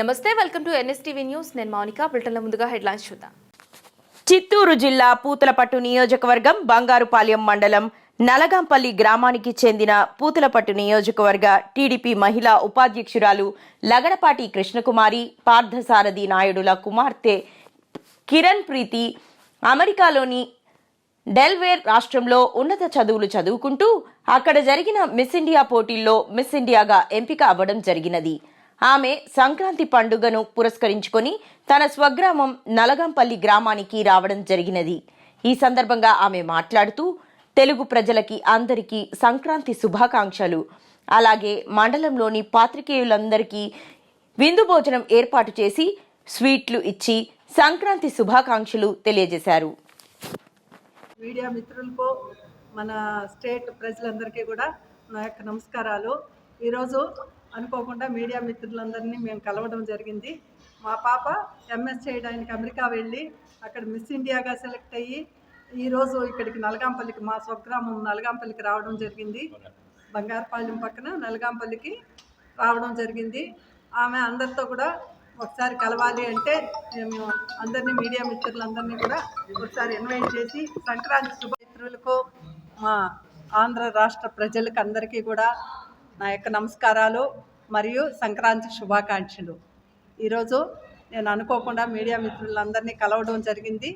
నమస్తే welcome to NSTV news. నేను మౌనిక బ్రిటన్లో ముందుగా హెడ్లైన్స్ చూద్దాం. చిత్తూరు జిల్లా పూతలపట్టు నియోజకవర్గం బంగారుపాలెం మండలం నలగంపల్లి గ్రామానికి చెందిన పూతలపట్టు నియోజకవర్గ టీడీపీ మహిళా ఉపాధ్యక్షురాలు లగడపాటి కృష్ణకుమారి పార్థసారథి నాయుడుల కుమార్తె కిరణ్ ప్రీతి అమెరికాలోని డెల్వేర్ రాష్ట్రంలో ఉన్నత చదువులు చదువుకుంటూ అక్కడ జరిగిన మిస్ ఇండియా పోటీల్లో మిస్ ఇండియాగా ఎంపిక అవ్వడం జరిగినది. ఆమె సంక్రాంతి పండుగను పురస్కరించుకొని తన స్వగ్రామం నలగంపల్లి గ్రామానికి రావడం జరిగినది. ఈ సందర్భంగా ఆమె మాట్లాడుతూ తెలుగు ప్రజలకి అందరికీ సంక్రాంతి శుభాకాంక్షలు. అలాగే మండలంలోని పాత్రికేయులందరికీ విందు భోజనం ఏర్పాటు చేసి స్వీట్లు ఇచ్చి సంక్రాంతి శుభాకాంక్షలు తెలియజేశారు. మీడియా మిత్రులకు మన స్టేట్ ప్రజలందరికీ కూడా నా యొక్క నమస్కారాలు. ఈరోజు అనుకోకుండా మీడియా మిత్రులందరినీ మేము కలవడం జరిగింది. మా పాప ఎంఎస్ చేయడానికి అమెరికా వెళ్ళి అక్కడ మిస్ ఇండియాగా సెలెక్ట్ అయ్యి ఈరోజు ఇక్కడికి నలగాంపల్లికి మా స్వగ్రామం నలగాంపల్లికి రావడం జరిగింది. బంగారుపాలెం పక్కన నలగాంపల్లికి రావడం జరిగింది. ఆమె అందరితో కూడా ఒకసారి కలవాలి అంటే మేము అందరినీ మీడియా మిత్రులందరినీ కూడా ఒకసారి ఇన్వైట్ చేసి సంక్రాంతి శుభమిత్రులకు మా ఆంధ్ర రాష్ట్ర ప్రజలకు అందరికీ కూడా నా యొక్క నమస్కారాలు మరియు సంక్రాంతి శుభాకాంక్షలు. ఈరోజు నేను అనుకోకుండా మీడియా మిత్రులందరినీ కలవడం జరిగింది.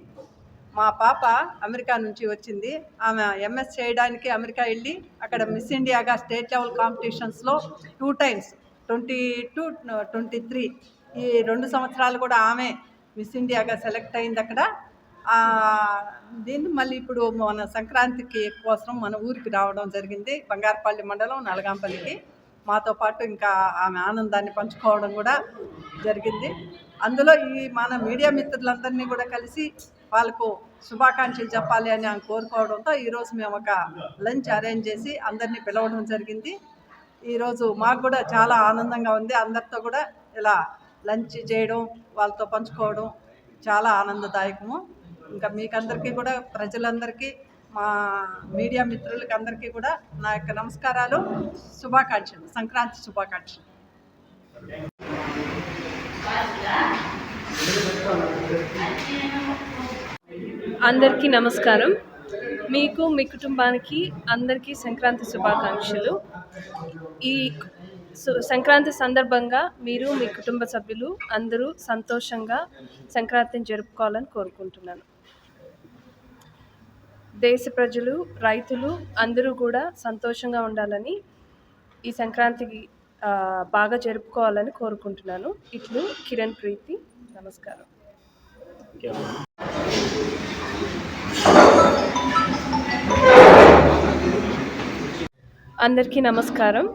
మా పాప అమెరికా నుంచి వచ్చింది. ఆమె ఎంఎస్ చేయడానికి అమెరికా వెళ్ళి అక్కడ మిస్ ఇండియాగా state level కాంపిటీషన్స్లో two times twenty two twenty three ఈ రెండు సంవత్సరాలు కూడా ఆమె మిస్ ఇండియాగా సెలెక్ట్ అయింది అక్కడ. దీన్ని మళ్ళీ ఇప్పుడు మన సంక్రాంతికి కోసం మన ఊరికి రావడం జరిగింది. బంగారపల్లి మండలం నలగాంపల్లికి. మాతో పాటు ఇంకా ఆమె ఆనందాన్ని పంచుకోవడం కూడా జరిగింది. అందులో ఈ మన మీడియా మిత్రులందరినీ కూడా కలిసి వాళ్ళకు శుభాకాంక్షలు చెప్పాలి అని ఆమె కోరుకోవడంతో ఈరోజు మేము ఒక లంచ్ అరేంజ్ చేసి అందరినీ పిలవడం జరిగింది. ఈరోజు మాకు కూడా చాలా ఆనందంగా ఉంది. అందరితో కూడా ఇలా లంచ్ చేయడం వాళ్ళతో పంచుకోవడం చాలా ఆనందదాయకము. ఇంకా మీకందరికీ కూడా ప్రజలందరికీ మా మీడియా మిత్రులకి అందరికీ కూడా నా యొక్క నమస్కారాలు శుభాకాంక్షలు సంక్రాంతి శుభాకాంక్షలు. అందరికీ నమస్కారం. మీకు మీ కుటుంబానికి అందరికీ సంక్రాంతి శుభాకాంక్షలు. ఈ సు- సంక్రాంతి సందర్భంగా మీరు మీ కుటుంబ సభ్యులు అందరూ సంతోషంగా సంక్రాంతిని జరుపుకోవాలని కోరుకుంటున్నాను. దేశ ప్రజలు రైతులు అందరూ కూడా సంతోషంగా ఉండాలని ఈ సంక్రాంతికి బాగా జరుపుకోవాలని కోరుకుంటున్నాను. ఇట్లు కిరణ్ ప్రీతి. నమస్కారం. అందరికీ నమస్కారం.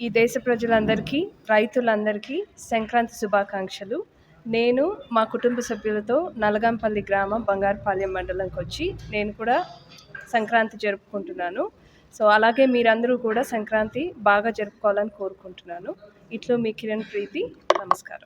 ఈ దేశ ప్రజలందరికీ రైతులందరికీ సంక్రాంతి శుభాకాంక్షలు. నేను మా కుటుంబ సభ్యులతో నలగంపల్లి గ్రామం బంగారుపాలెం మండలంకి వచ్చి నేను కూడా సంక్రాంతి జరుపుకుంటున్నాను. సో అలాగే మీరందరూ కూడా సంక్రాంతి బాగా జరుపుకోవాలని కోరుకుంటున్నాను. ఇట్లో మీ కిరణ్ ప్రీతి నమస్కారం.